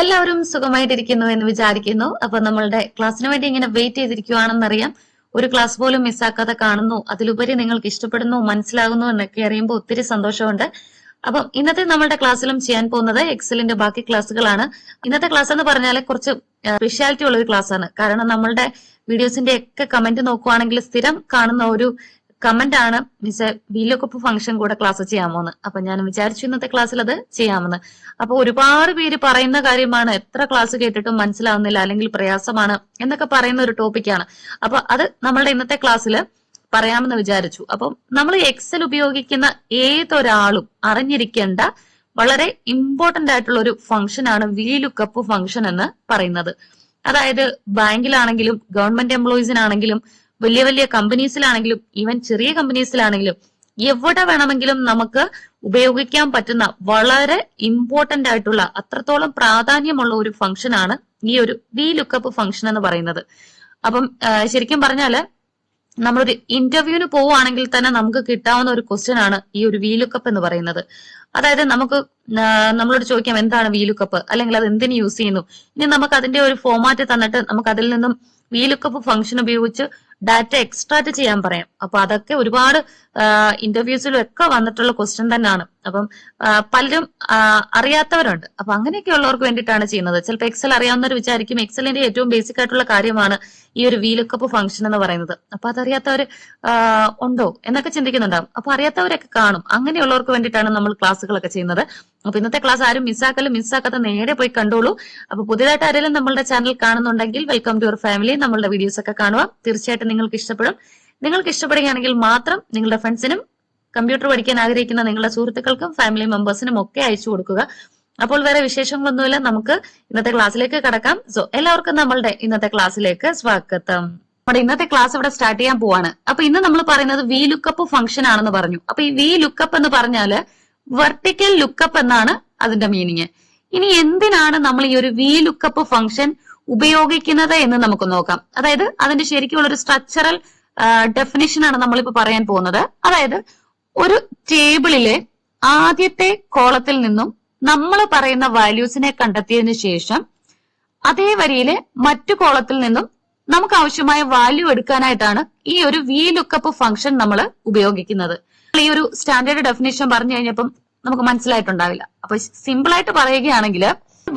എല്ലാവരും സുഖമായിട്ടിരിക്കുന്നു എന്ന് വിചാരിക്കുന്നു. അപ്പൊ നമ്മളുടെ ക്ലാസ്സിന് വേണ്ടി ഇങ്ങനെ വെയിറ്റ് ചെയ്തിരിക്കുവാണെന്നറിയാം. ഒരു ക്ലാസ് പോലും മിസ്സാക്കാതെ കാണുന്നു. അതിലുപരി നിങ്ങൾക്ക് ഇഷ്ടപ്പെടുന്നു മനസ്സിലാകുന്നു എന്നൊക്കെ അറിയുമ്പോൾ ഒത്തിരി സന്തോഷമുണ്ട്. അപ്പം ഇന്നത്തെ നമ്മളുടെ ക്ലാസ്സിലും ചെയ്യാൻ പോകുന്നത് എക്സലിന്റെ ബാക്കി ക്ലാസ്സുകളാണ്. ഇന്നത്തെ ക്ലാസ് എന്ന് പറഞ്ഞാൽ കുറച്ച് സ്പെഷ്യാലിറ്റി ഉള്ള ഒരു ക്ലാസ് ആണ്. കാരണം നമ്മളുടെ വീഡിയോസിന്റെ ഒക്കെ കമന്റ് നോക്കുവാണെങ്കിൽ സ്ഥിരം കാണുന്ന ഒരു കമന്റ് ആണ് മിസ് വീലൊക്കപ്പ് ഫംഗ്ഷൻ കൂടെ ക്ലാസ് ചെയ്യാമോന്ന്. അപ്പൊ ഞാൻ വിചാരിച്ചു ഇന്നത്തെ ക്ലാസ്സിൽ അത് ചെയ്യാമെന്ന്. അപ്പൊ ഒരുപാട് പേര് പറയുന്ന കാര്യമാണ് എത്ര ക്ലാസ് കേട്ടിട്ടും മനസ്സിലാവുന്നില്ല അല്ലെങ്കിൽ പ്രയാസമാണ് എന്നൊക്കെ പറയുന്ന ഒരു ടോപ്പിക്കാണ് അപ്പൊ അത് നമ്മളുടെ ഇന്നത്തെ ക്ലാസ്സിൽ പറയാമെന്ന് വിചാരിച്ചു. അപ്പം നമ്മൾ എക്സൽ ഉപയോഗിക്കുന്ന ഏതൊരാളും അറിഞ്ഞിരിക്കേണ്ട വളരെ ഇമ്പോർട്ടന്റ് ആയിട്ടുള്ള ഒരു ഫംഗ്ഷൻ ആണ് വി ലുക്കപ്പ് ഫംഗ്ഷൻ എന്ന് പറയുന്നത്. അതായത് ബാങ്കിലാണെങ്കിലും ഗവൺമെന്റ് എംപ്ലോയീസിനാണെങ്കിലും വലിയ വലിയ കമ്പനീസിലാണെങ്കിലും ഈവൻ ചെറിയ കമ്പനീസിലാണെങ്കിലും എവിടെ വേണമെങ്കിലും നമുക്ക് ഉപയോഗിക്കാൻ പറ്റുന്ന വളരെ ഇമ്പോർട്ടന്റ് ആയിട്ടുള്ള അത്രത്തോളം പ്രാധാന്യമുള്ള ഒരു ഫംഗ്ഷൻ ആണ് ഈ ഒരു വി ലുക്കപ്പ് ഫംഗ്ഷൻ എന്ന് പറയുന്നത്. അപ്പം ശരിക്കും പറഞ്ഞാൽ നമ്മളൊരു ഇന്റർവ്യൂവിന് പോവുകയാണെങ്കിൽ തന്നെ നമുക്ക് കിട്ടാവുന്ന ഒരു ക്വസ്റ്റ്യൻ ആണ് ഈ ഒരു വി ലുക്കപ്പ് എന്ന് പറയുന്നത്. അതായത് നമുക്ക് നമ്മളോട് ചോദിക്കാം എന്താണ് വി ലുക്കപ്പ് അല്ലെങ്കിൽ അത് എന്തിനു യൂസ് ചെയ്യുന്നു? ഇനി നമുക്ക് അതിന്റെ ഒരു ഫോമാറ്റ് തന്നിട്ട് നമുക്ക് അതിൽ നിന്നും വി ലുക്കപ്പ് ഫംഗ്ഷൻ ഉപയോഗിച്ച് ഡാറ്റ എക്സ്ട്രാക്ട് ചെയ്യാൻ പറയാം. അപ്പൊ അതൊക്കെ ഒരുപാട് ഇന്റർവ്യൂസിലും ഒക്കെ വന്നിട്ടുള്ള ക്വസ്റ്റ്യൻ തന്നെയാണ്. അപ്പം പലരും അറിയാത്തവരുണ്ട്. അപ്പൊ അങ്ങനെയൊക്കെ ഉള്ളവർക്ക് വേണ്ടിയിട്ടാണ് ചെയ്യുന്നത്. ചിലപ്പോൾ എക്സൽ അറിയാവുന്നവർ വിചാരിക്കും എക്സലിന്റെ ഏറ്റവും ബേസിക് ആയിട്ടുള്ള കാര്യമാണ് ഈ ഒരു വി ലുക്കപ്പ് ഫംഗ്ഷൻ എന്ന് പറയുന്നത്. അപ്പൊ അതറിയാത്തവർ ഉണ്ടോ എന്നൊക്കെ ചിന്തിക്കുന്നുണ്ടാവും. അപ്പൊ അറിയാത്തവരൊക്കെ കാണും. അങ്ങനെയുള്ളവർക്ക് വേണ്ടിയിട്ടാണ് നമ്മൾ ക്ലാസ്സുകളൊക്കെ ചെയ്യുന്നത്. അപ്പൊ ഇന്നത്തെ ക്ലാസ് ആരും മിസ്സാക്കലും മിസ്സാക്കാത്ത നേരെ പോയി കണ്ടോളൂ. അപ്പൊ പുതിയതായിട്ട് ആരെങ്കിലും നമ്മളുടെ ചാനൽ കാണുന്നുണ്ടെങ്കിൽ വെൽക്കം ടു യുവർ ഫാമിലി നമ്മളുടെ വീഡിയോസ് ഒക്കെ കാണുക തീർച്ചയായിട്ടും നിങ്ങൾക്ക് ഇഷ്ടപ്പെടും. നിങ്ങൾക്ക് ഇഷ്ടപ്പെടുകയാണെങ്കിൽ മാത്രം നിങ്ങളുടെ ഫ്രണ്ട്സിനും കമ്പ്യൂട്ടർ പഠിക്കാൻ ആഗ്രഹിക്കുന്ന നിങ്ങളുടെ സുഹൃത്തുക്കൾക്കും ഫാമിലി മെമ്പേഴ്സിനും ഒക്കെ അയച്ചു കൊടുക്കുക. അപ്പോൾ വേറെ വിശേഷങ്ങളൊന്നുമില്ല. നമുക്ക് ഇന്നത്തെ ക്ലാസ്സിലേക്ക് കടക്കാം. സോ എല്ലാവർക്കും നമ്മളുടെ ഇന്നത്തെ ക്ലാസ്സിലേക്ക് സ്വാഗതം. നമ്മുടെ ഇന്നത്തെ ക്ലാസ് ഇവിടെ സ്റ്റാർട്ട് ചെയ്യാൻ പോവാണ്. അപ്പൊ ഇന്ന് നമ്മൾ പറയുന്നത് വി ലുക്കപ്പ് ഫംഗ്ഷൻ ആണെന്ന് പറഞ്ഞു. അപ്പൊ ഈ വി ലുക്കപ്പ് എന്ന് പറഞ്ഞാൽ വെർട്ടിക്കൽ ലുക്കപ്പ് എന്നാണ് അതിന്റെ മീനിങ്. ഇനി എന്തിനാണ് നമ്മൾ ഈ ഒരു വി ലുക്കപ്പ് ഫംഗ്ഷൻ ഉപയോഗിക്കുന്നത് എന്ന് നമുക്ക് നോക്കാം. അതായത് അതിന്റെ ശരിക്കുള്ള ഒരു സ്ട്രക്ചറൽ ഡെഫിനിഷൻ ആണ് നമ്മളിപ്പോ പറയാൻ പോകുന്നത്. അതായത് ഒരു ടേബിളിലെ ആദ്യത്തെ കോളത്തിൽ നിന്നും നമ്മൾ പറയുന്ന വാല്യൂസിനെ കണ്ടെത്തിയതിന് ശേഷം അതേ വരിയിലെ മറ്റു കോളത്തിൽ നിന്നും നമുക്ക് ആവശ്യമായ വാല്യൂ എടുക്കാനായിട്ടാണ് ഈ ഒരു വി ലുക്കപ്പ് ഫംഗ്ഷൻ നമ്മൾ ഉപയോഗിക്കുന്നത്. ഈ ഒരു സ്റ്റാൻഡേർഡ് ഡെഫിനേഷൻ പറഞ്ഞു കഴിഞ്ഞപ്പം നമുക്ക് മനസ്സിലായിട്ടുണ്ടാവില്ല. അപ്പൊ സിമ്പിൾ ആയിട്ട് പറയുകയാണെങ്കിൽ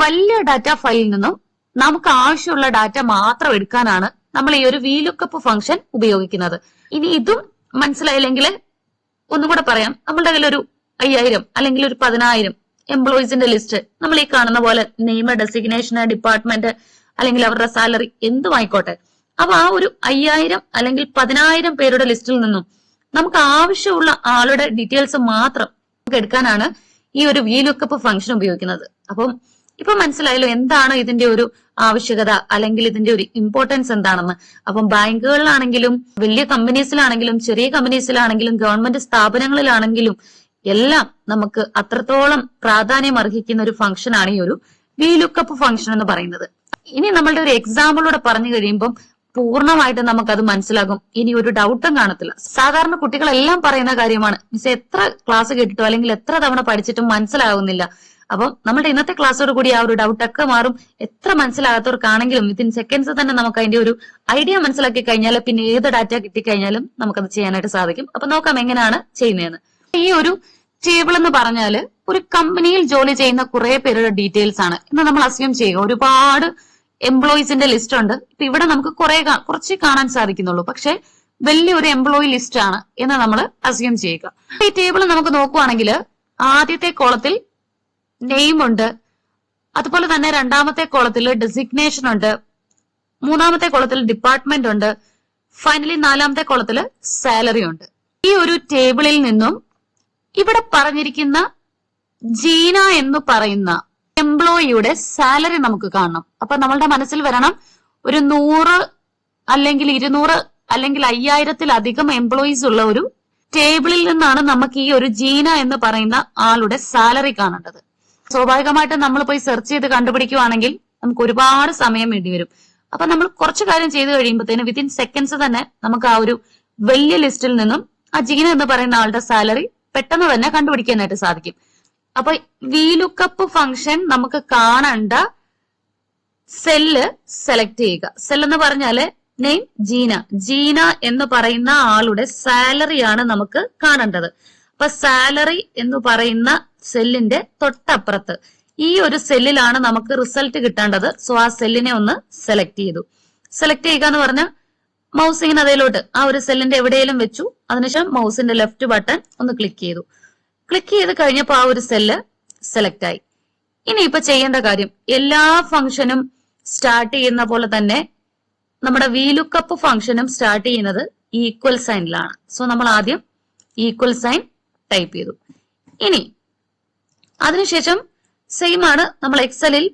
വലിയ ഡാറ്റ ഫയലിൽ നിന്നും നമുക്ക് ആവശ്യമുള്ള ഡാറ്റ മാത്രം എടുക്കാനാണ് നമ്മൾ ഈ ഒരു വി ലുക്കപ്പ് ഫംഗ്ഷൻ ഉപയോഗിക്കുന്നത്. ഇനി ഇതും മനസ്സിലായില്ലെങ്കിൽ ഒന്നുകൂടെ പറയാം. നമ്മളുടെ കയ്യിൽ ഒരു അയ്യായിരം അല്ലെങ്കിൽ ഒരു പതിനായിരം എംപ്ലോയീസിന്റെ ലിസ്റ്റ് നമ്മൾ ഈ കാണുന്ന പോലെ നെയിം ഡെസിഗ്നേഷൻ ഡിപ്പാർട്ട്മെന്റ് അല്ലെങ്കിൽ അവരുടെ സാലറി എന്തും ആയിക്കോട്ടെ. അപ്പൊ ആ ഒരു അയ്യായിരം അല്ലെങ്കിൽ പതിനായിരം പേരുടെ ലിസ്റ്റിൽ നിന്നും നമുക്ക് ആവശ്യമുള്ള ആളുടെ ഡീറ്റെയിൽസ് മാത്രം നമുക്ക് എടുക്കാനാണ് ഈ ഒരു വി ലുക്കപ്പ് ഫംഗ്ഷൻ ഉപയോഗിക്കുന്നത്. അപ്പം ഇപ്പൊ മനസ്സിലായല്ലോ എന്താണ് ഇതിന്റെ ഒരു ആവശ്യകത അല്ലെങ്കിൽ ഇതിന്റെ ഒരു ഇമ്പോർട്ടൻസ് എന്താണെന്ന്. അപ്പം ബാങ്കുകളിലാണെങ്കിലും വലിയ കമ്പനീസിലാണെങ്കിലും ചെറിയ കമ്പനീസിലാണെങ്കിലും ഗവൺമെന്റ് സ്ഥാപനങ്ങളിലാണെങ്കിലും എല്ലാം നമുക്ക് അത്രത്തോളം പ്രാധാന്യം അർഹിക്കുന്ന ഒരു ഫംഗ്ഷൻ ആണ് ഈ ഒരു വി ലുക്കപ്പ് ഫംഗ്ഷൻ എന്ന് പറയുന്നത്. ഇനി നമ്മളുടെ ഒരു എക്സാമ്പിളോടെ പറഞ്ഞു കഴിയുമ്പം പൂർണമായിട്ട് നമുക്കത് മനസ്സിലാകും. ഇനി ഒരു ഡൗട്ടും കാണത്തില്ല. സാധാരണ കുട്ടികളെല്ലാം പറയുന്ന കാര്യമാണ് മിസ് എത്ര ക്ലാസ് കേട്ടിട്ടോ അല്ലെങ്കിൽ എത്ര തവണ പഠിച്ചിട്ടും മനസ്സിലാകുന്നില്ല അപ്പം നമ്മുടെ ഇന്നത്തെ ക്ലാസ്സോട് കൂടി ആ ഒരു ഡൗട്ട് ഒക്കെ മാറും. എത്ര മനസ്സിലാകാത്തവർക്കാണെങ്കിലും വിത്തിൻ സെക്കൻഡ്സ് തന്നെ നമുക്ക് അതിന്റെ ഒരു ഐഡിയ മനസ്സിലാക്കി കഴിഞ്ഞാൽ പിന്നെ ഏത് ഡാറ്റ കിട്ടിക്കഴിഞ്ഞാലും നമുക്കത് ചെയ്യാനായിട്ട് സാധിക്കും. അപ്പൊ നോക്കാം എങ്ങനെയാണ് ചെയ്യുന്നതെന്ന്. ഈ ഒരു ടേബിൾ എന്ന് പറഞ്ഞാൽ ഒരു കമ്പനിയിൽ ജോലി ചെയ്യുന്ന കുറെ പേരുടെ ഡീറ്റെയിൽസ് ആണ്. എന്ന് നമ്മൾ അസ്യൂം ചെയ്യുക ഒരുപാട് എംപ്ലോയീസിന്റെ ലിസ്റ്റ് ഉണ്ട്. ഇപ്പൊ ഇവിടെ നമുക്ക് കുറെ കുറച്ച് കാണാൻ സാധിക്കുന്നുള്ളൂ. പക്ഷെ വലിയൊരു എംപ്ലോയി ലിസ്റ്റ് ആണ് എന്ന് നമ്മൾ അസ്യൂം ചെയ്യുക. ഈ ടേബിൾ നമുക്ക് നോക്കുവാണെങ്കിൽ ആദ്യത്തെ കോളത്തിൽ നെയിം ഉണ്ട് അതുപോലെ തന്നെ രണ്ടാമത്തെ കോളത്തിൽ ഡെസിഗ്നേഷൻ ഉണ്ട്. മൂന്നാമത്തെ കോളത്തിൽ ഡിപ്പാർട്ട്മെന്റ് ഉണ്ട്. ഫൈനലി നാലാമത്തെ കോളത്തിൽ സാലറി ഉണ്ട്. ഈ ഒരു ടേബിളിൽ നിന്നും ഇവിടെ പറഞ്ഞിരിക്കുന്ന ജീന എന്ന് പറയുന്ന എംപ്ലോയിയുടെ സാലറി നമുക്ക് കാണണം. അപ്പൊ നമ്മളുടെ മനസ്സിൽ വരണം ഒരു നൂറ് അല്ലെങ്കിൽ ഇരുന്നൂറ് അല്ലെങ്കിൽ അയ്യായിരത്തിലധികം എംപ്ലോയീസ് ഉള്ള ഒരു ടേബിളിൽ നിന്നാണ് നമുക്ക് ഈ ഒരു ജീന എന്ന് പറയുന്ന ആളുടെ സാലറി കാണേണ്ടത്. സ്വാഭാവികമായിട്ടും നമ്മൾ പോയി സെർച്ച് ചെയ്ത് കണ്ടുപിടിക്കുവാണെങ്കിൽ നമുക്ക് ഒരുപാട് സമയം വേണ്ടി വരും അപ്പൊ നമ്മൾ കുറച്ച് കാര്യം ചെയ്ത് കഴിയുമ്പോഴത്തേന് വിത്തിൻ സെക്കൻഡ്സ് തന്നെ നമുക്ക് ആ ഒരു വലിയ ലിസ്റ്റിൽ നിന്നും ആ ജീന എന്ന് പറയുന്ന ആളുടെ സാലറി പെട്ടെന്ന് തന്നെ കണ്ടുപിടിക്കാനായിട്ട് സാധിക്കും. അപ്പൊ വി ലുക്കപ്പ് ഫംഗ്ഷൻ നമുക്ക് കാണണ്ട സെല്ല് സെലക്ട് ചെയ്യുക. സെൽ എന്ന് പറഞ്ഞാൽ നെയിം ജീന. ജീന എന്ന് പറയുന്ന ആളുടെ സാലറിയാണ് നമുക്ക് കാണേണ്ടത്. അപ്പൊ സാലറി എന്ന് പറയുന്ന സെല്ലിന്റെ തൊട്ടപ്പുറത്ത് ഈ ഒരു സെല്ലിലാണ് നമുക്ക് റിസൾട്ട് കിട്ടേണ്ടത്. സോ ആ സെല്ലിനെ ഒന്ന് സെലക്ട് ചെയ്തു. സെലക്ട് ചെയ്യുക എന്ന് പറഞ്ഞാൽ മൗസ് ഇങ്ങനെ അതിലോട്ട് ആ ഒരു സെല്ലിന്റെ എവിടെയെങ്കിലും വെച്ചു. അതിനുശേഷം മൗസിന്റെ ലെഫ്റ്റ് ബട്ടൺ ഒന്ന് ക്ലിക്ക് ചെയ്തു. ക്ലിക്ക് ചെയ്ത് കഴിഞ്ഞപ്പോൾ ആ ഒരു സെല്ല് സെലക്ട് ആയി. ഇനി ഇപ്പൊ ചെയ്യേണ്ട കാര്യം എല്ലാ ഫംഗ്ഷനും സ്റ്റാർട്ട് ചെയ്യുന്ന പോലെ തന്നെ നമ്മുടെ വീലുക്കപ്പ് ഫംഗ്ഷനും സ്റ്റാർട്ട് ചെയ്യുന്നത് ഈക്വൽ സൈനിലാണ് സോ നമ്മൾ ആദ്യം ഈക്വൽ സൈൻ ടൈപ്പ് ചെയ്തു. ഇനി അതിനുശേഷം സെയിം ആണ് നമ്മൾ എക്സലിൽ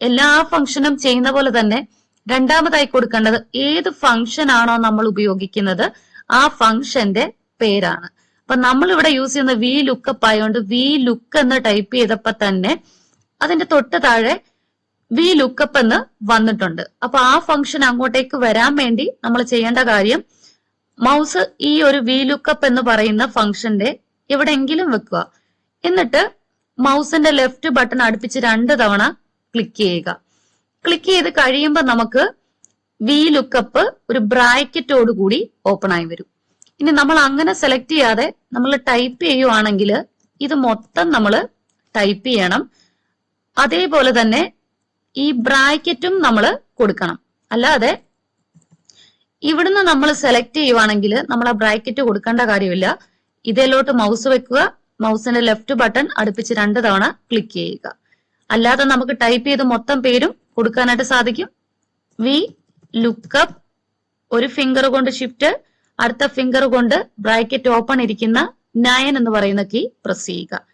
എല്ലാ ഫംഗ്ഷനും ചെയ്യുന്ന പോലെ തന്നെ രണ്ടാമതായി കൊടുക്കേണ്ടത് ഏത് ഫംഗ്ഷൻ ആണോ നമ്മൾ ഉപയോഗിക്കുന്നത് ആ ഫംഗ്ഷന്റെ പേരാണ്. അപ്പൊ നമ്മൾ ഇവിടെ യൂസ് ചെയ്യുന്ന വി ലുക്കപ്പ് ആയതുകൊണ്ട് വി ലുക്ക് എന്ന് ടൈപ്പ് ചെയ്തപ്പോ തന്നെ അതിന്റെ തൊട്ട് താഴെ വി ലുക്കപ്പ് എന്ന് വന്നിട്ടുണ്ട്. അപ്പൊ ആ ഫംഗ്ഷൻ അങ്ങോട്ടേക്ക് വരാൻ വേണ്ടി നമ്മൾ ചെയ്യേണ്ട കാര്യം മൗസ് ഈ ഒരു വി ലുക്കപ്പ് എന്ന് പറയുന്ന ഫംഗ്ഷന്റെ എവിടെയെങ്കിലും വെക്കുക. എന്നിട്ട് മൗസിന്റെ ലെഫ്റ്റ് ബട്ടൺ അടുപ്പിച്ച് രണ്ട് തവണ ക്ലിക്ക് ചെയ്യുക. ക്ലിക്ക് ചെയ്ത് കഴിയുമ്പോൾ നമുക്ക് വി ലുക്കപ്പ് ഒരു ബ്രാക്കറ്റോട് കൂടി ഓപ്പൺ ആയി വരും. ഇനി നമ്മൾ അങ്ങനെ സെലക്ട് ചെയ്യാതെ നമ്മൾ ടൈപ്പ് ചെയ്യുവാണെങ്കിൽ ഇത് മൊത്തം നമ്മൾ ടൈപ്പ് ചെയ്യണം. അതേപോലെ തന്നെ ഈ ബ്രാക്കറ്റും നമ്മൾ കൊടുക്കണം. അല്ലാതെ ഇവിടുന്ന് നമ്മൾ സെലക്ട് ചെയ്യുവാണെങ്കിൽ നമ്മൾ ആ ബ്രാക്കറ്റ് കൊടുക്കേണ്ട കാര്യമില്ല. ഇതിലോട്ട് മൗസ് വെക്കുക. മൗസിന്റെ ലെഫ്റ്റ് ബട്ടൺ അടുപ്പിച്ച് രണ്ട് തവണ ക്ലിക്ക് ചെയ്യുക. അല്ലാതെ നമുക്ക് ടൈപ്പ് ചെയ്ത് മൊത്തം പേരും കൊടുക്കാനായിട്ട് സാധിക്കും. വി ലുക്കപ്പ് ഒരു ഫിംഗർ കൊണ്ട് ഷിഫ്റ്റ് അടുത്ത ഫിംഗർ കൊണ്ട് ബ്രാക്കറ്റ് ഓപ്പൺ ഇരിക്കുന്ന നയൻ എന്ന് പറയുന്ന കീ പ്രസ് ചെയ്യുക.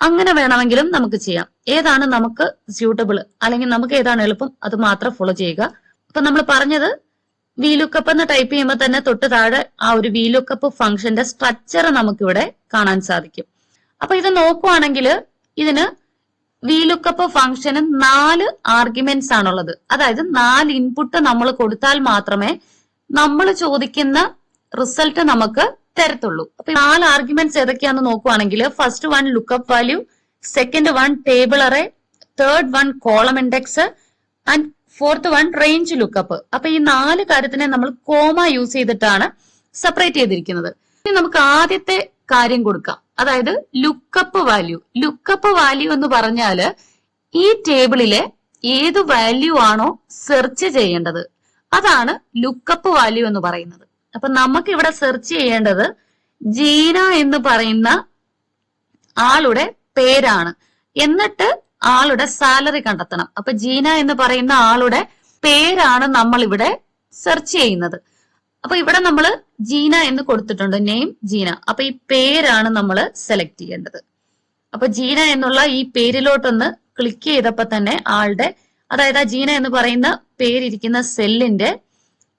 അങ്ങനെ വേണമെങ്കിലും നമുക്ക് ചെയ്യാം. ഏതാണ് നമുക്ക് സ്യൂട്ടബിൾ അല്ലെങ്കിൽ നമുക്ക് ഏതാണ് എളുപ്പം? അത് മാത്രം ഫോളോ ചെയ്യുക. അപ്പൊ നമ്മൾ പറഞ്ഞത് വി ലുക്കപ്പ് എന്ന് ടൈപ്പ് ചെയ്യുമ്പോൾ തന്നെ തൊട്ട് താഴെ ആ ഒരു വി ലുക്കപ്പ് ഫംഗ്ഷന്റെ സ്ട്രക്ചർ നമുക്കിവിടെ കാണാൻ സാധിക്കും. അപ്പൊ ഇത് നോക്കുവാണെങ്കിൽ ഇതിന് വി ലുക്കപ്പ് ഫംഗ്ഷന് നാല് ആർഗ്യുമെന്റ്സ് ആണുള്ളത്. അതായത് നാല് ഇൻപുട്ട് നമ്മൾ കൊടുത്താൽ മാത്രമേ നമ്മൾ ചോദിക്കുന്ന റിസൾട്ട് നമുക്ക് തരത്തുള്ളൂ. അപ്പൊ നാല് ആർഗ്യുമെന്റ്സ് ഏതൊക്കെയാണെന്ന് നോക്കുവാണെങ്കിൽ first one lookup value second one table array third one column index and fourth one range lookup അപ്പൊ ഈ നാല് കാര്യത്തിനെ നമ്മൾ കോമ യൂസ് ചെയ്തിട്ടാണ് സെപ്പറേറ്റ് ചെയ്തിരിക്കുന്നത്. ഇനി നമുക്ക് ആദ്യത്തെ കാര്യം കൊടുക്കാം. അതായത് ലുക്കപ്പ് വാല്യൂ ലുക്കപ്പ് വാല്യൂ എന്ന് പറഞ്ഞാൽ ഈ ടേബിളിലെ ഏത് വാല്യൂ ആണോ സെർച്ച് ചെയ്യേണ്ടത്. അതാണ് ലുക്കപ്പ് വാല്യൂ എന്ന് പറയുന്നത്. അപ്പൊ നമുക്ക് ഇവിടെ സെർച്ച് ചെയ്യേണ്ടത് ജീന എന്ന് പറയുന്ന ആളുടെ പേരാണ്. എന്നിട്ട് ആളുടെ സാലറി കണ്ടെത്തണം. അപ്പൊ ജീന എന്ന് പറയുന്ന ആളുടെ പേരാണ് നമ്മൾ ഇവിടെ സെർച്ച് ചെയ്യുന്നത്. അപ്പൊ ഇവിടെ നമ്മൾ ജീന എന്ന് കൊടുത്തിട്ടുണ്ട് നെയിം ജീന. അപ്പൊ ഈ പേരാണ് നമ്മൾ സെലക്ട് ചെയ്യേണ്ടത്. അപ്പൊ ജീന എന്നുള്ള ഈ പേരിലോട്ടൊന്ന് ക്ലിക്ക് ചെയ്തപ്പോ തന്നെ ആളുടെ അതായത് ആ ജീന എന്ന് പറയുന്ന പേരിരിക്കുന്ന സെല്ലിന്റെ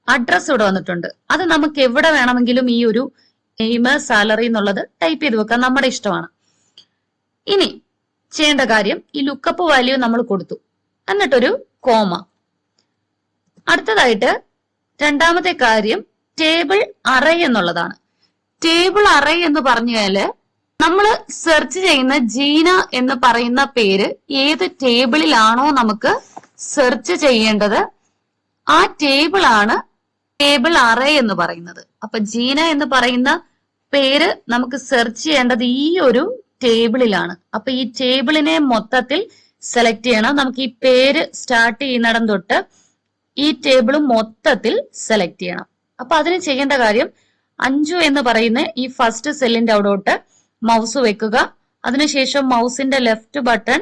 അഡ്രസ് ഇവിടെ വന്നിട്ടുണ്ട്. അത് നമുക്ക് എവിടെ വേണമെങ്കിലും ഈ ഒരു നെയിം സാലറി എന്നുള്ളത് ടൈപ്പ് ചെയ്ത് വെക്കാം. നമ്മുടെ ഇഷ്ടമാണ്. ഇനി ചെയ്യേണ്ട കാര്യം ഈ ലുക്കപ്പ് വാല്യൂ നമ്മൾ കൊടുത്തു. എന്നിട്ടൊരു കോമ അടുത്തതായിട്ട് രണ്ടാമത്തെ കാര്യം ടേബിൾ അറേ എന്നുള്ളതാണ്. ടേബിൾ അറേ എന്ന് പറഞ്ഞാൽ നമ്മൾ സെർച്ച് ചെയ്യുന്ന ജീന എന്ന് പറയുന്ന പേര് ഏത് ടേബിളിലാണോ നമുക്ക് സെർച്ച് ചെയ്യേണ്ടത്. ആ ടേബിൾ ആണ് ടേബിൾ അറേ എന്ന് പറയുന്നത്. അപ്പൊ ജീന എന്ന് പറയുന്ന പേര് നമുക്ക് സെർച്ച് ചെയ്യേണ്ടത് ഈ ഒരു ടേബിളിലാണ്. അപ്പൊ ഈ ടേബിളിനെ മൊത്തത്തിൽ സെലക്ട് ചെയ്യണം. നമുക്ക് ഈ പേര് സ്റ്റാർട്ട് ചെയ്യുന്നിടം തൊട്ട് ഈ ടേബിൾ മൊത്തത്തിൽ സെലക്ട് ചെയ്യണം. അപ്പൊ അതിന് ചെയ്യേണ്ട കാര്യം അഞ്ചു എന്ന് പറയുന്ന ഈ ഫസ്റ്റ് സെല്ലിന്റെ അവിടോട്ട് മൗസ് വെക്കുക. അതിനുശേഷം മൗസിന്റെ ലെഫ്റ്റ് ബട്ടൺ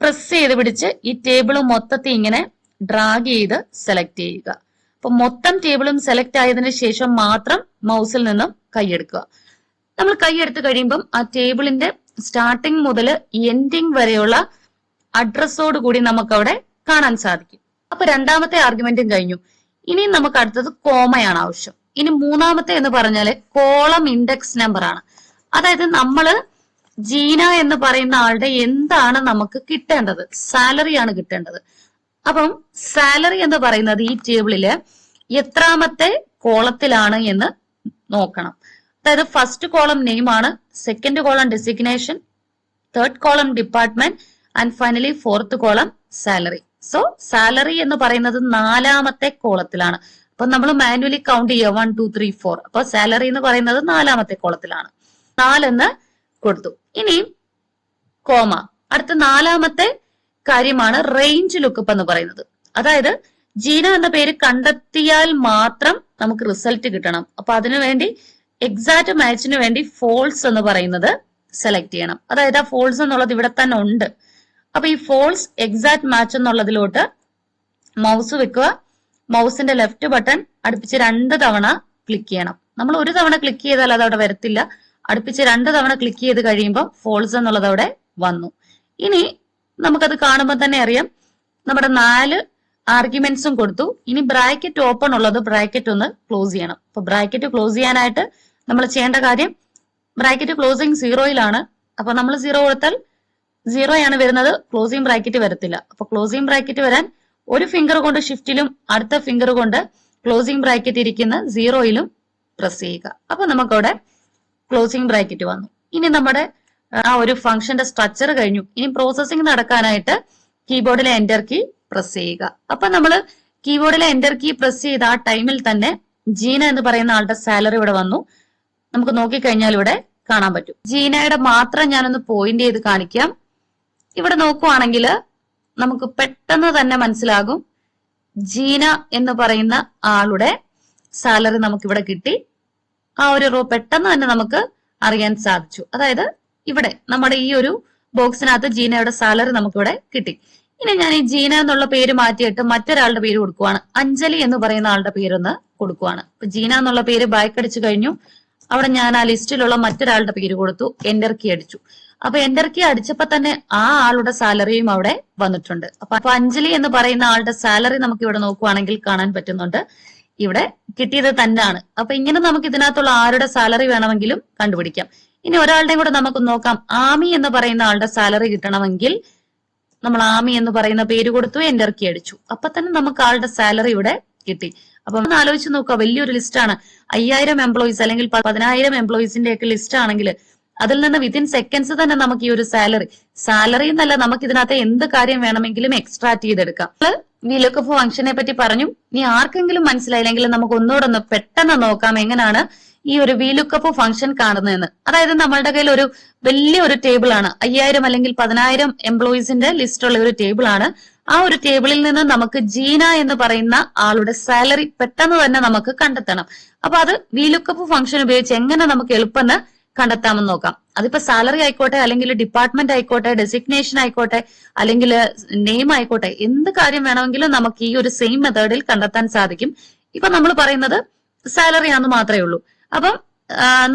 പ്രസ് ചെയ്ത് പിടിച്ച് ഈ ടേബിൾ മൊത്തത്തിൽ ഇങ്ങനെ ഡ്രാഗ് ചെയ്ത് സെലക്ട് ചെയ്യുക. അപ്പൊ മൊത്തം ടേബിളും സെലക്ട് ആയതിനു ശേഷം മാത്രം മൗസിൽ നിന്നും കൈയെടുക്കുക നമ്മൾ കൈയെടുത്ത് കഴിയുമ്പം ആ ടേബിളിന്റെ സ്റ്റാർട്ടിങ് മുതൽ എൻഡിങ് വരെയുള്ള അഡ്രസ്സോട് കൂടി നമുക്ക് അവിടെ കാണാൻ സാധിക്കും. അപ്പൊ രണ്ടാമത്തെ ആർഗ്യുമെന്റും കഴിഞ്ഞു. ഇനി നമുക്ക് അടുത്തത് കോമയാണ് ആവശ്യം. ഇനി മൂന്നാമത്തെ എന്ന് പറഞ്ഞാൽ കോളം ഇൻഡെക്സ് നമ്പർ ആണ്. അതായത് നമ്മൾ ജീന എന്ന് പറയുന്ന ആളുടെ എന്താണ് നമുക്ക് കിട്ടേണ്ടത്? സാലറിയാണ് കിട്ടേണ്ടത്. അപ്പം സാലറി എന്ന് പറയുന്നത് ഈ ടേബിളിൽ എത്രാമത്തെ കോളത്തിലാണ് എന്ന് നോക്കണം. അതായത് ഫസ്റ്റ് കോളം നെയിം ആണ് second column designation third column department and finally fourth column salary so salary എന്ന് പറയുന്നത് നാലാമത്തെ കോളത്തിലാണ്. അപ്പൊ നമ്മൾ മാനുവലി കൗണ്ട് ചെയ്യുക. വൺ ടു ത്രീ ഫോർ അപ്പൊ സാലറി എന്ന് പറയുന്നത് നാലാമത്തെ കോളത്തിലാണ്. നാലെന്ന് കൊടുത്തു. ഇനി കോമ അടുത്ത നാലാമത്തെ കാര്യമാണ് റേഞ്ച് ലുക്കപ്പ് എന്ന് പറയുന്നത്. അതായത് ജീന എന്ന പേര് കണ്ടെത്തിയാൽ മാത്രം നമുക്ക് റിസൾട്ട് കിട്ടണം. അപ്പൊ അതിനുവേണ്ടി എക്സാക്ട് മാച്ചിന് വേണ്ടി ഫോൾസ് എന്ന് പറയുന്നത് സെലക്ട് ചെയ്യണം. അതായത് ആ ഫോൾസ് എന്നുള്ളത് ഇവിടെ തന്നെ ഉണ്ട്. അപ്പൊ ഈ ഫോൾസ് എക്സാക്ട് മാച്ച് എന്നുള്ളതിലോട്ട് മൗസ് വെക്കുക. മൗസിന്റെ ലെഫ്റ്റ് ബട്ടൺ അടുപ്പിച്ച് രണ്ട് തവണ ക്ലിക്ക് ചെയ്യണം. നമ്മൾ ഒരു തവണ ക്ലിക്ക് ചെയ്താൽ അത് അവിടെ വരത്തില്ല. അടുപ്പിച്ച് രണ്ട് തവണ ക്ലിക്ക് ചെയ്ത് കഴിയുമ്പോൾ ഫോൾസ് എന്നുള്ളത് അവിടെ വന്നു. ഇനി നമുക്കത് കാണുമ്പോൾ തന്നെ അറിയാം. നമ്മുടെ നാല് ആർഗ്യുമെന്റ്സും കൊടുത്തു. ഇനി ബ്രാക്കറ്റ് ഓപ്പൺ ഉള്ളത് ബ്രാക്കറ്റ് ഒന്ന് ക്ലോസ് ചെയ്യണം. അപ്പൊ ബ്രാക്കറ്റ് ക്ലോസ് ചെയ്യാനായിട്ട് നമ്മൾ ചെയ്യേണ്ട കാര്യം ബ്രാക്കറ്റ് ക്ലോസിംഗ് സീറോയിലാണ് അപ്പൊ നമ്മൾ സീറോ കൊടുത്താൽ സീറോ ആണ് വരുന്നത്. ക്ലോസിംഗ് ബ്രാക്കറ്റ് വരത്തില്ല. അപ്പൊ ക്ലോസിംഗ് ബ്രാക്കറ്റ് വരാൻ ഒരു ഫിംഗർ കൊണ്ട് ഷിഫ്റ്റിലും അടുത്ത ഫിംഗർ കൊണ്ട് ക്ലോസിംഗ് ബ്രാക്കറ്റ് ഇരിക്കുന്ന സീറോയിലും പ്രസ് ചെയ്യുക. അപ്പൊ നമുക്കവിടെ ക്ലോസിംഗ് ബ്രാക്കറ്റ് വന്നു. ഇനി നമ്മുടെ ആ ഒരു ഫംഗ്ഷന്റെ സ്ട്രക്ചർ കഴിഞ്ഞു. ഇനി പ്രോസസ്സിംഗ് നടക്കാനായിട്ട് കീബോർഡിലെ എന്റർ കീ പ്രസ് ചെയ്യുക. അപ്പൊ നമ്മൾ കീബോർഡിലെ എന്റർ കീ പ്രസ് ചെയ്ത ആ ടൈമിൽ തന്നെ ജീന എന്ന് പറയുന്ന ആളുടെ സാലറി ഇവിടെ വന്നു. നമുക്ക് നോക്കിക്കഴിഞ്ഞാൽ ഇവിടെ കാണാൻ പറ്റും. ജീനയുടെ മാത്രം ഞാനൊന്ന് പോയിന്റ് ചെയ്ത് കാണിക്കാം. ഇവിടെ നോക്കുവാണെങ്കിൽ നമുക്ക് പെട്ടെന്ന് തന്നെ മനസ്സിലാകും ജീന എന്ന് പറയുന്ന ആളുടെ സാലറി നമുക്ക് ഇവിടെ കിട്ടി. ആ ഒരു റോ പെട്ടെന്ന് തന്നെ നമുക്ക് അറിയാൻ സാധിച്ചു. അതായത് ഇവിടെ നമ്മുടെ ഈ ഒരു ബോക്സിനകത്ത് ജീനയുടെ സാലറി നമുക്കിവിടെ കിട്ടി. ഇനി ഞാൻ ഈ ജീന എന്നുള്ള പേര് മാറ്റിയിട്ട് മറ്റൊരാളുടെ പേര് കൊടുക്കുവാണ്. അഞ്ജലി എന്ന് പറയുന്ന ആളുടെ പേരൊന്ന് കൊടുക്കുവാണ്. അപ്പൊ ജീന എന്നുള്ള പേര് ബാക്ക് അടിച്ചു കഴിഞ്ഞു. അവിടെ ഞാൻ ആ ലിസ്റ്റിലുള്ള മറ്റൊരാളുടെ പേര് കൊടുത്തു എന്റർ കീ അടിച്ചു. അപ്പൊ എന്റർ കീ അടിച്ചപ്പോ തന്നെ ആ ആളുടെ സാലറിയും അവിടെ വന്നിട്ടുണ്ട്. അപ്പൊ അഞ്ജലി എന്ന് പറയുന്ന ആളുടെ സാലറി നമുക്ക് ഇവിടെ നോക്കുവാണെങ്കിൽ കാണാൻ പറ്റുന്നുണ്ട്. ഇവിടെ കിട്ടിയത് തന്നെയാണ് അപ്പൊ ഇങ്ങനെ നമുക്ക് ഇതിനകത്തുള്ള ആരുടെ സാലറി വേണമെങ്കിലും കണ്ടുപിടിക്കാം. ഇനി ഒരാളുടെയും കൂടെ നമുക്ക് നോക്കാം. ആമി എന്ന് പറയുന്ന ആളുടെ സാലറി കിട്ടണമെങ്കിൽ നമ്മൾ ആമി എന്ന് പറയുന്ന പേര് കൊടുത്തു എന്റർ കീ അടിച്ചു. അപ്പൊ തന്നെ നമുക്ക് ആളുടെ സാലറി ഇവിടെ കിട്ടി. അപ്പൊ ഒന്ന് ആലോചിച്ച് നോക്കുക. വലിയൊരു ലിസ്റ്റാണ് അയ്യായിരം എംപ്ലോയീസ് അല്ലെങ്കിൽ പതിനായിരം എംപ്ലോയീസിന്റെ ഒക്കെ ലിസ്റ്റ് ആണെങ്കിൽ അതിൽ നിന്ന് വിത്തിൻ സെക്കൻഡ്സ് തന്നെ നമുക്ക് ഈ ഒരു സാലറി സാലറി എന്നല്ല നമുക്ക് ഇതിനകത്ത് എന്ത് കാര്യം വേണമെങ്കിലും എക്സ്ട്രാക്ട് ചെയ്തെടുക്കാം. വിലുക്കപ്പ് ഫംഗ്ഷനെ പറ്റി പറഞ്ഞു. ഇനി ആർക്കെങ്കിലും മനസ്സിലായില്ലെങ്കിൽ നമുക്ക് ഒന്നുകൂടെ ഒന്ന് പെട്ടെന്ന് നോക്കാം എങ്ങനെയാണ് ഈ ഒരു വി ലുക്കപ്പ് ഫംഗ്ഷൻ കാണുന്നതെന്ന്. അതായത് നമ്മളുടെ കയ്യിൽ ഒരു വലിയ ഒരു ടേബിൾ ആണ്. അയ്യായിരം അല്ലെങ്കിൽ പതിനായിരം എംപ്ലോയീസിന്റെ ലിസ്റ്റ് ഉള്ള ഒരു ടേബിൾ ആണ്. ആ ഒരു ടേബിളിൽ നിന്ന് നമുക്ക് ജീന എന്ന് പറയുന്ന ആളുടെ സാലറി പെട്ടെന്ന് തന്നെ നമുക്ക് കണ്ടെത്തണം. അപ്പൊ അത് വിലുക്കപ്പ് ഫംഗ്ഷൻ ഉപയോഗിച്ച് എങ്ങനെ നമുക്ക് എളുപ്പം കണ്ടെത്താമെന്ന് നോക്കാം. അതിപ്പോ സാലറി ആയിക്കോട്ടെ അല്ലെങ്കിൽ ഡിപ്പാർട്ട്മെന്റ് ആയിക്കോട്ടെ ഡെസിഗ്നേഷൻ ആയിക്കോട്ടെ അല്ലെങ്കിൽ നെയിം ആയിക്കോട്ടെ എന്ത് കാര്യം വേണമെങ്കിലും നമുക്ക് ഈ ഒരു സെയിം മെത്തേഡിൽ കണ്ടെത്താൻ സാധിക്കും. ഇപ്പൊ നമ്മൾ പറയുന്നത് സാലറി ആണെന്ന് മാത്രമേ ഉള്ളൂ. അപ്പം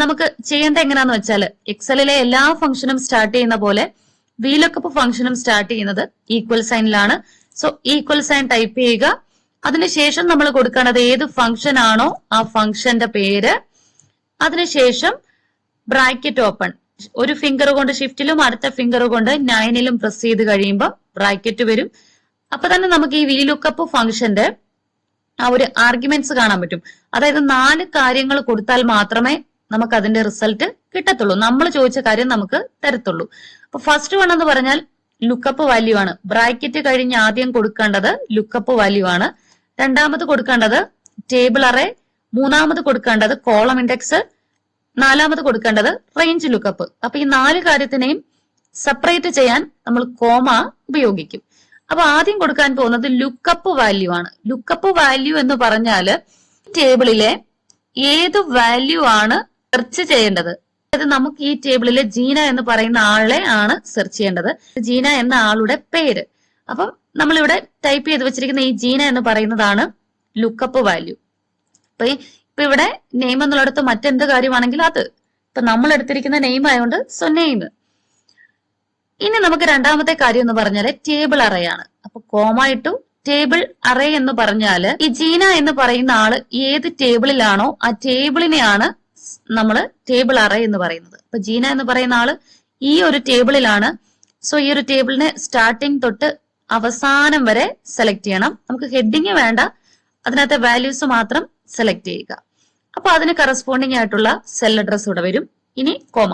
നമുക്ക് ചെയ്യേണ്ട എങ്ങനെയാന്ന് വെച്ചാൽ എക്സലിലെ എല്ലാ ഫംഗ്ഷനും സ്റ്റാർട്ട് ചെയ്യുന്ന പോലെ വിലക്കപ്പ് ഫംഗ്ഷനും സ്റ്റാർട്ട് ചെയ്യുന്നത് ഈക്വൽ സൈനിലാണ് സോ ഈക്വൽ സൈൻ ടൈപ്പ് ചെയ്യുക. അതിനുശേഷം നമ്മൾ കൊടുക്കേണ്ടത് ഏത് ഫംഗ്ഷൻ ആണോ ആ ഫംഗ്ഷന്റെ പേര്. അതിനുശേഷം ബ്രാക്കറ്റ് ഓപ്പൺ ഒരു ഫിംഗർ കൊണ്ട് ഷിഫ്റ്റിലും അടുത്ത ഫിംഗർ കൊണ്ട് നയനിലും പ്രസ് ചെയ്ത് കഴിയുമ്പോൾ ബ്രാക്കറ്റ് വരും. അപ്പൊ തന്നെ നമുക്ക് ഈ വി ലുക്കപ്പ് ഫംഗ്ഷന്റെ ആ ഒരു ആർഗ്യുമെന്റ്സ് കാണാൻ പറ്റും. അതായത് നാല് കാര്യങ്ങൾ കൊടുത്താൽ മാത്രമേ നമുക്ക് അതിന്റെ റിസൾട്ട് കിട്ടത്തുള്ളൂ. നമ്മൾ ചോദിച്ച കാര്യം നമുക്ക് തരത്തുള്ളൂ. അപ്പൊ ഫസ്റ്റ് വൺ എന്ന് പറഞ്ഞാൽ ലുക്കപ്പ് വാല്യൂ ആണ്. ബ്രാക്കറ്റ് കഴിഞ്ഞ് ആദ്യം കൊടുക്കേണ്ടത് ലുക്കപ്പ് വാല്യൂ ആണ്. രണ്ടാമത് കൊടുക്കേണ്ടത് ടേബിൾ അറേ മൂന്നാമത് കൊടുക്കേണ്ടത് കോളം ഇൻഡെക്സ് നാലാമത് കൊടുക്കേണ്ടത് റേഞ്ച് ലുക്കപ്പ് അപ്പൊ ഈ നാല് കാര്യത്തിനെയും സെപ്പറേറ്റ് ചെയ്യാൻ നമ്മൾ കോമ ഉപയോഗിക്കും. അപ്പൊ ആദ്യം കൊടുക്കാൻ പോകുന്നത് ലുക്കപ്പ് വാല്യൂ ആണ്. ലുക്കപ്പ് വാല്യൂ എന്ന് പറഞ്ഞാൽ ടേബിളിലെ ഏത് വാല്യൂ ആണ് സെർച്ച് ചെയ്യേണ്ടത്? അതായത് നമുക്ക് ഈ ടേബിളിലെ ജീന എന്ന് പറയുന്ന ആളെ ആണ് സെർച്ച് ചെയ്യേണ്ടത്. ജീന എന്ന ആളുടെ പേര്. അപ്പം നമ്മളിവിടെ ടൈപ്പ് ചെയ്ത് വെച്ചിരിക്കുന്ന ഈ ജീന എന്ന് പറയുന്നതാണ് ലുക്കപ്പ് വാല്യൂ. അപ്പൊ ഇപ്പൊ ഇവിടെ നെയിം എന്നുള്ളിടത്ത് മറ്റെന്ത് കാര്യമാണെങ്കിൽ അത്. ഇപ്പൊ നമ്മൾ എടുത്തിരിക്കുന്ന നെയിം ആയതുകൊണ്ട് സോ നെയിം. ഇനി നമുക്ക് രണ്ടാമത്തെ കാര്യം എന്ന് പറഞ്ഞാൽ ടേബിൾ അറയാണ് അപ്പൊ കോമ ടേബിൾ അറേ എന്ന് പറഞ്ഞാൽ ഈ ജീന എന്ന് പറയുന്ന ആൾ ഏത് ടേബിളിലാണോ ആ ടേബിളിനെയാണ് നമ്മൾ ടേബിൾ അറ എന്ന് പറയുന്നത്. അപ്പൊ ജീന എന്ന് പറയുന്ന ആൾ ഈ ഒരു ടേബിളിലാണ് സോ ഈ ഒരു ടേബിളിനെ സ്റ്റാർട്ടിങ് തൊട്ട് അവസാനം വരെ സെലക്ട് ചെയ്യണം. നമുക്ക് ഹെഡിങ് വേണ്ട. അതിനകത്തെ വാല്യൂസ് മാത്രം സെലക്ട് ചെയ്യുക. അപ്പൊ അതിന് കറസ്പോണ്ടിങ് ആയിട്ടുള്ള സെൽ അഡ്രസ് ഇവിടെ വരും. ഇനി കോമ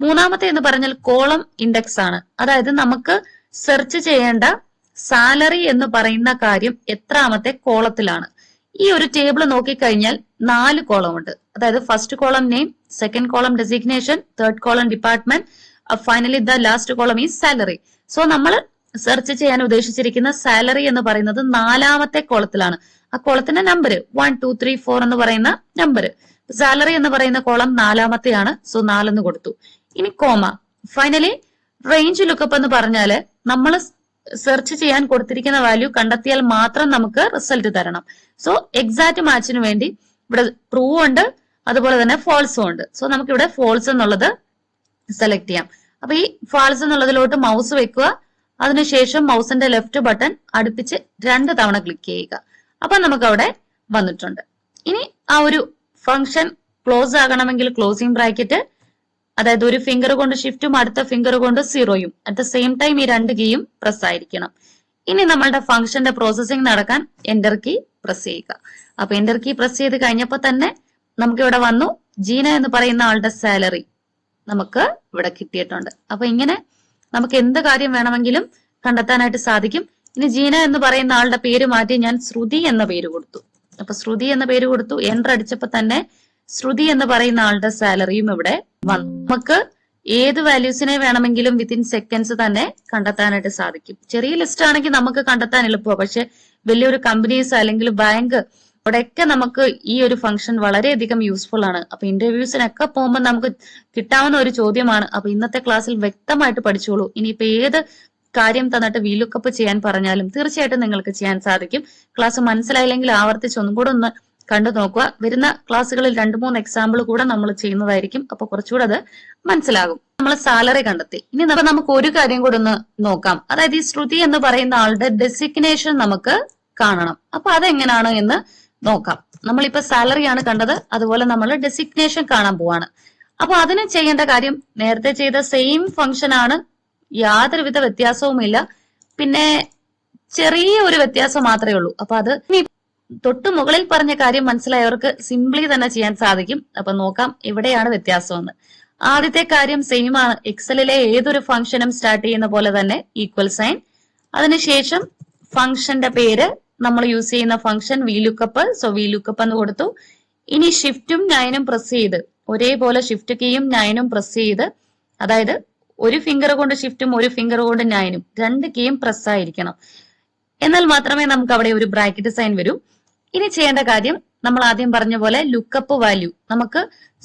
മൂന്നാമത്തെ എന്ന് പറഞ്ഞാൽ കോളം ഇൻഡെക്സ് ആണ്. അതായത് നമുക്ക് സെർച്ച് ചെയ്യേണ്ട സാലറി എന്ന് പറയുന്ന കാര്യം എത്രാമത്തെ കോളത്തിലാണ് ഈ ഒരു ടേബിൾ നോക്കിക്കഴിഞ്ഞാൽ നാല് കോളം ഉണ്ട്. അതായത് first column name second column designation third column department finally the last column is salary so നമ്മൾ സെർച്ച് ചെയ്യാൻ ഉദ്ദേശിച്ചിരിക്കുന്ന സാലറി എന്ന് പറയുന്നത് നാലാമത്തെ കോളത്തിലാണ്. ആ കോളത്തിന്റെ number one two three four എന്ന് പറയുന്ന നമ്പർ സാലറി എന്ന് പറയുന്ന കോളം നാലാമത്തെയാണ്. സോ നാലെന്ന് കൊടുത്തു. ഇനി കോമ ഫൈനലി റേഞ്ച് ലുക്കപ്പ് എന്ന് പറഞ്ഞാൽ നമ്മൾ സെർച്ച് ചെയ്യാൻ കൊടുത്തിരിക്കുന്ന വാല്യൂ കണ്ടെത്തിയാൽ മാത്രം നമുക്ക് റിസൾട്ട് തരണം. സോ എക്സാക്ട് മാച്ചിന് വേണ്ടി ഇവിടെ ട്രൂ ഉണ്ട് അതുപോലെ തന്നെ ഫോൾസും ഉണ്ട്. സോ നമുക്ക് ഇവിടെ ഫോൾസ് എന്നുള്ളത് സെലക്ട് ചെയ്യാം. അപ്പൊ ഈ ഫാൾസ് എന്നുള്ളതിലോട്ട് മൗസ് വെക്കുക. അതിനുശേഷം മൗസിന്റെ ലെഫ്റ്റ് ബട്ടൺ അടുപ്പിച്ച് രണ്ട് തവണ ക്ലിക്ക് ചെയ്യുക. അപ്പൊ നമുക്ക് അവിടെ വന്നിട്ടുണ്ട്. ഇനി ആ ഒരു ഫംഗ്ഷൻ ക്ലോസ് ആകണമെങ്കിൽ ക്ലോസിംഗ് ബ്രാക്കറ്റ് അതായത് ഒരു ഫിംഗർ കൊണ്ട് ഷിഫ്റ്റും അടുത്ത ഫിംഗർ കൊണ്ട് സീറോയും അറ്റ് ദ സെയിം ടൈം ഈ രണ്ട് കീയും പ്രസ് ആയിരിക്കണം. ഇനി നമ്മളുടെ ഫംഗ്ഷന്റെ പ്രോസസ്സിംഗ് നടക്കാൻ എന്റർ കീ പ്രസ് ചെയ്യുക. അപ്പൊ എന്റർ കീ പ്രസ് ചെയ്ത് കഴിഞ്ഞപ്പോൾ തന്നെ നമുക്ക് ഇവിടെ വന്നു. ജീന എന്ന് പറയുന്ന ആളുടെ സാലറി നമുക്ക് ഇവിടെ കിട്ടിയിട്ടുണ്ട്. അപ്പൊ ഇങ്ങനെ നമുക്ക് എന്ത് കാര്യം വേണമെങ്കിലും കണ്ടെത്താനായിട്ട് സാധിക്കും. ഇനി ജീന എന്ന് പറയുന്ന ആളുടെ പേര് മാറ്റി ഞാൻ ശ്രുതി എന്ന പേര് കൊടുത്തു. അപ്പൊ ശ്രുതി എന്ന പേര് കൊടുത്തു. എന്റർ അടിച്ചപ്പോ തന്നെ ശ്രുതി എന്ന് പറയുന്ന ആളുടെ സാലറിയും ഇവിടെ വന്നു. നമുക്ക് ഏത് വാല്യൂസിനെ വേണമെങ്കിലും വിത്തിൻ സെക്കൻഡ്സ് തന്നെ കണ്ടെത്താനായിട്ട് സാധിക്കും. ചെറിയ ലിസ്റ്റ് ആണെങ്കിൽ നമുക്ക് കണ്ടെത്താൻ എളുപ്പമാണ് പക്ഷെ വലിയൊരു കമ്പനീസ് അല്ലെങ്കിൽ ബാങ്ക് അവിടെയൊക്കെ നമുക്ക് ഈ ഒരു ഫംഗ്ഷൻ വളരെയധികം യൂസ്ഫുൾ ആണ്. അപ്പൊ ഇന്റർവ്യൂസിനൊക്കെ പോകുമ്പോൾ നമുക്ക് കിട്ടാവുന്ന ഒരു ചോദ്യമാണ്. അപ്പൊ ഇന്നത്തെ ക്ലാസ്സിൽ വ്യക്തമായിട്ട് പഠിച്ചോളൂ. ഇനിയിപ്പോ ഏത് കാര്യം തന്നിട്ട് വീലുക്കപ്പ് ചെയ്യാൻ പറഞ്ഞാലും തീർച്ചയായിട്ടും നിങ്ങൾക്ക് ചെയ്യാൻ സാധിക്കും. ക്ലാസ് മനസ്സിലായില്ലെങ്കിൽ ആവർത്തിച്ച് ഒന്നും കൂടെ ഒന്ന് കണ്ടു നോക്കുക. വരുന്ന ക്ലാസ്സുകളിൽ രണ്ട് മൂന്ന് എക്സാമ്പിൾ കൂടെ നമ്മൾ ചെയ്യുന്നതായിരിക്കും. അപ്പൊ കുറച്ചുകൂടെ അത് മനസ്സിലാകും. നമ്മൾ സാലറി കണ്ടെത്തി. ഇനി നമുക്ക് ഒരു കാര്യം കൂടെ ഒന്ന് നോക്കാം. അതായത് ഈ ശ്രുതി എന്ന് പറയുന്ന ആളുടെ ഡെസിഗ്നേഷൻ നമുക്ക് കാണണം. അപ്പൊ അതെങ്ങനെയാണ് എന്ന് നോക്കാം. നമ്മളിപ്പോ സാലറി ആണ് കണ്ടത്. അതുപോലെ നമ്മൾ ഡെസിഗ്നേഷൻ കാണാൻ പോവാണ്. അപ്പൊ അതിന് ചെയ്യേണ്ട കാര്യം നേരത്തെ ചെയ്ത സെയിം ഫംഗ്ഷൻ ആണ്. യാതൊരുവിധ വ്യത്യാസവുമില്ല. പിന്നെ ചെറിയ ഒരു വ്യത്യാസം മാത്രമേ ഉള്ളൂ. അപ്പൊ അത് തൊട്ട് മുകളിൽ പറഞ്ഞ കാര്യം മനസ്സിലായവർക്ക് സിംപ്ലി തന്നെ ചെയ്യാൻ സാധിക്കും. അപ്പൊ നോക്കാം എവിടെയാണ് വ്യത്യാസമെന്ന്. ആദ്യത്തെ കാര്യം സെയിം ആണ്. എക്സലിലെ ഏതൊരു ഫംഗ്ഷനും സ്റ്റാർട്ട് ചെയ്യുന്ന പോലെ തന്നെ ഈക്വൽ സൈൻ അതിനുശേഷം ഫംഗ്ഷന്റെ പേര് നമ്മൾ യൂസ് ചെയ്യുന്ന function V lookup so V lookup എന്ന് കൊടുത്തു. ഇനി ഷിഫ്റ്റും നയനും പ്രസ് ചെയ്ത് ഒരേപോലെ ഷിഫ്റ്റ് കീയും നയനും പ്രസ് ചെയ്ത് അതായത് ഒരു ഫിംഗർ കൊണ്ട് ഷിഫ്റ്റും ഒരു ഫിംഗർ കൊണ്ട് നയനും രണ്ട് കീയും പ്രസ് ആയിരിക്കണം. എന്നാൽ മാത്രമേ നമുക്ക് അവിടെ ഒരു ബ്രാക്കറ്റ് സൈൻ വരൂ. ഇനി ചെയ്യേണ്ട കാര്യം നമ്മൾ ആദ്യം പറഞ്ഞ പോലെ ലുക്കപ്പ് വാല്യൂ നമുക്ക്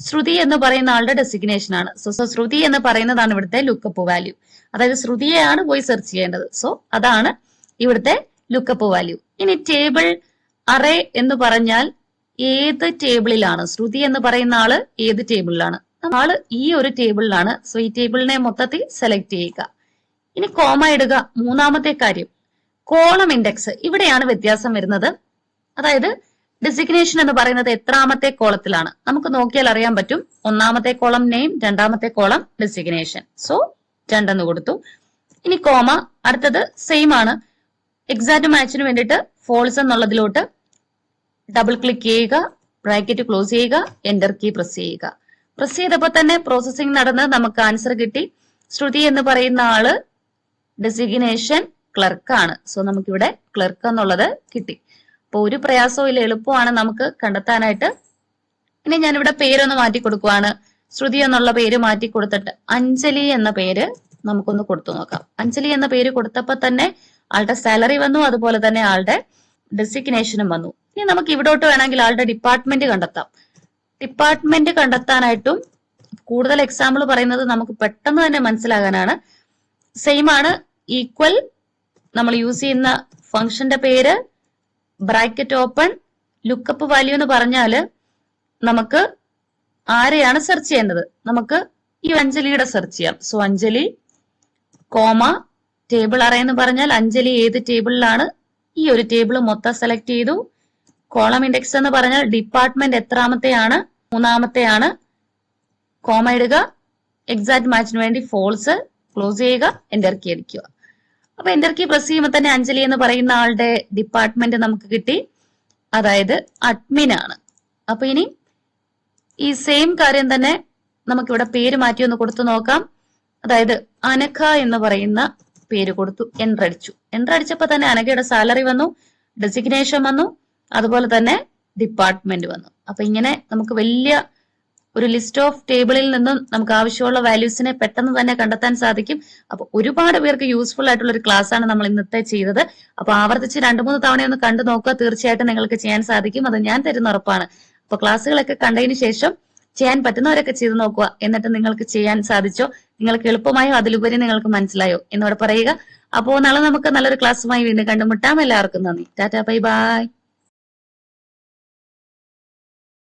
ശ്രുതി എന്ന് പറയുന്ന ആളുടെ ഡെസിഗ്നേഷൻ ആണ്. സോ സോ ശ്രുതി എന്ന് പറയുന്നതാണ് ഇവിടുത്തെ ലുക്കപ്പ് വാല്യൂ അതായത് ശ്രുതിയെയാണ് പോയി സെർച്ച് ചെയ്യേണ്ടത്. സോ അതാണ് ഇവിടുത്തെ ലുക്കപ്പ് വാല്യൂ ഇനി ടേബിൾ അറേ എന്ന് പറഞ്ഞാൽ ഏത് ടേബിളിലാണ് ശ്രുതി എന്ന് പറയുന്ന ആൾ ഏത് ടേബിളിലാണ് ആൾ ഈ ഒരു ടേബിളിലാണ് സോ ഈ ടേബിളിനെ മൊത്തത്തിൽ സെലക്ട് ചെയ്യുക. ഇനി കോമ ഇടുക. മൂന്നാമത്തെ കാര്യം. കോളം ഇൻഡെക്സ് ഇവിടെയാണ് വ്യത്യാസം വരുന്നത്. അതായത് ഡെസിഗ്നേഷൻ എന്ന് പറയുന്നത് എത്രാമത്തെ കോളത്തിലാണ്. നമുക്ക് നോക്കിയാൽ അറിയാൻ പറ്റും. ഒന്നാമത്തെ കോളം നെയിം രണ്ടാമത്തെ കോളം ഡെസിഗ്നേഷൻ സോ രണ്ടെന്ന് കൊടുത്തു. ഇനി കോമ അടുത്തത് സെയിം ആണ്. എക്സാക്ട് മാച്ചിന് വേണ്ടിയിട്ട് ഫോൾസ് എന്നുള്ളതിലോട്ട് ഡബിൾ ക്ലിക്ക് ചെയ്യുക ബ്രാക്കറ്റ് ക്ലോസ് ചെയ്യുക എന്റർ കീ പ്രസ് ചെയ്യുക. പ്രസ് ചെയ്തപ്പോൾ തന്നെ പ്രോസസ്സിംഗ് നടന്ന് നമുക്ക് ആൻസർ കിട്ടി. ശ്രുതി എന്ന് പറയുന്ന ആൾ ഡെസിഗ്നേഷൻ ക്ലർക്കാണ് സോ നമുക്കിവിടെ ക്ലർക്ക് എന്നുള്ളത് കിട്ടി. അപ്പൊ ഒരു പ്രയാസവും ഇല്ല എളുപ്പമാണ് നമുക്ക് കണ്ടെത്താനായിട്ട്. ഇനി ഞാനിവിടെ പേരൊന്ന് മാറ്റി കൊടുക്കുവാണ്. ശ്രുതി എന്നുള്ള പേര് മാറ്റി കൊടുത്തിട്ട് അഞ്ജലി എന്ന പേര് നമുക്കൊന്ന് കൊടുത്തു നോക്കാം. അഞ്ജലി എന്ന പേര് കൊടുത്തപ്പോ തന്നെ ആളുടെ സാലറി വന്നു അതുപോലെ തന്നെ ആളുടെ ഡെസിഗ്നേഷനും വന്നു. ഇനി നമുക്ക് ഇവിടോട്ട് വേണമെങ്കിൽ ആളുടെ ഡിപ്പാർട്ട്മെന്റ് കണ്ടെത്താം. ഡിപ്പാർട്ട്മെന്റ് കണ്ടെത്താനായിട്ടും കൂടുതൽ എക്സാമ്പിൾ പറയുന്നത് നമുക്ക് പെട്ടെന്ന് തന്നെ മനസ്സിലാകാനാണ്. സെയിം ആണ് ഈക്വൽ നമ്മൾ യൂസ് ചെയ്യുന്ന ഫംഗ്ഷന്റെ പേര് ബ്രാക്കറ്റ് ഓപ്പൺ ലുക്കപ്പ് വാല്യൂ എന്ന് പറഞ്ഞാൽ നമുക്ക് ആരെയാണ് സെർച്ച് ചെയ്യേണ്ടത് നമുക്ക് ഈ അഞ്ജലിയുടെ സെർച്ച് ചെയ്യാം. So Anjali comma table array എന്ന് പറഞ്ഞാൽ അഞ്ജലി ഏത് ടേബിളിലാണ് ഈ ഒരു ടേബിൾ മൊത്തം സെലക്ട് ചെയ്തു. കോളം ഇൻഡെക്സ് എന്ന് പറഞ്ഞാൽ ഡിപ്പാർട്ട്മെന്റ് എത്രാമത്തെയാണ്? മൂന്നാമത്തെയാണ്. കോമ ഇടുക. എക്സാക്ട് മാച്ചിന് വേണ്ടി ഫോൾസ് ക്ലോസ് ചെയ്യുക. എന്റർ കീ അടിക്കുക. അപ്പൊ എന്റർ കീ പ്രസ് ചെയ്യുമ്പോൾ തന്നെ അഞ്ജലി എന്ന് പറയുന്ന ആളുടെ ഡിപ്പാർട്ട്മെന്റ് നമുക്ക് കിട്ടി. അതായത് അഡ്മിൻ ആണ്. അപ്പൊ ഇനി ഈ സെയിം കാര്യം തന്നെ നമുക്കിവിടെ പേര് മാറ്റി ഒന്ന് കൊടുത്തു നോക്കാം. അതായത് അനഖ എന്ന് പറയുന്ന പേര് കൊടുത്തു എന്റർ അടിച്ചു. എന്റർ അടിച്ചപ്പോൾ തന്നെ അനഘയുടെ സാലറി വന്നു ഡെസിഗ്നേഷൻ വന്നു അതുപോലെ തന്നെ ഡിപ്പാർട്ട്മെന്റ് വന്നു. അപ്പൊ ഇങ്ങനെ നമുക്ക് വലിയ ഒരു ലിസ്റ്റ് ഓഫ് ടേബിളിൽ നിന്നും നമുക്ക് ആവശ്യമുള്ള വാല്യൂസിനെ പെട്ടെന്ന് തന്നെ കണ്ടെത്താൻ സാധിക്കും. അപ്പൊ ഒരുപാട് പേർക്ക് യൂസ്ഫുൾ ആയിട്ടുള്ള ഒരു ക്ലാസ് ആണ് നമ്മൾ ഇന്നത്തെ ചെയ്തത്. അപ്പൊ ആവർത്തിച്ച് രണ്ടു മൂന്ന് തവണ ഒന്ന് കണ്ടു നോക്കുക തീർച്ചയായിട്ടും നിങ്ങൾക്ക് ചെയ്യാൻ സാധിക്കും. അത് ഞാൻ തരുന്ന ഉറപ്പാണ്. അപ്പൊ ക്ലാസ്സുകളൊക്കെ കണ്ടതിന് ശേഷം ചെയ്യാൻ പറ്റുന്നവരൊക്കെ ചെയ്തു നോക്കുക. എന്നിട്ട് നിങ്ങൾക്ക് ചെയ്യാൻ സാധിച്ചോ നിങ്ങൾക്ക് എളുപ്പമായോ അതിലുപരി നിങ്ങൾക്ക് മനസ്സിലായോ എന്നോട് പറയുക. അപ്പോ നാളെ നമുക്ക് നല്ലൊരു ക്ലാസ്സുമായി വീണ്ടും കണ്ടുമുട്ടാം. എല്ലാവർക്കും നന്ദി. Tata bye bye.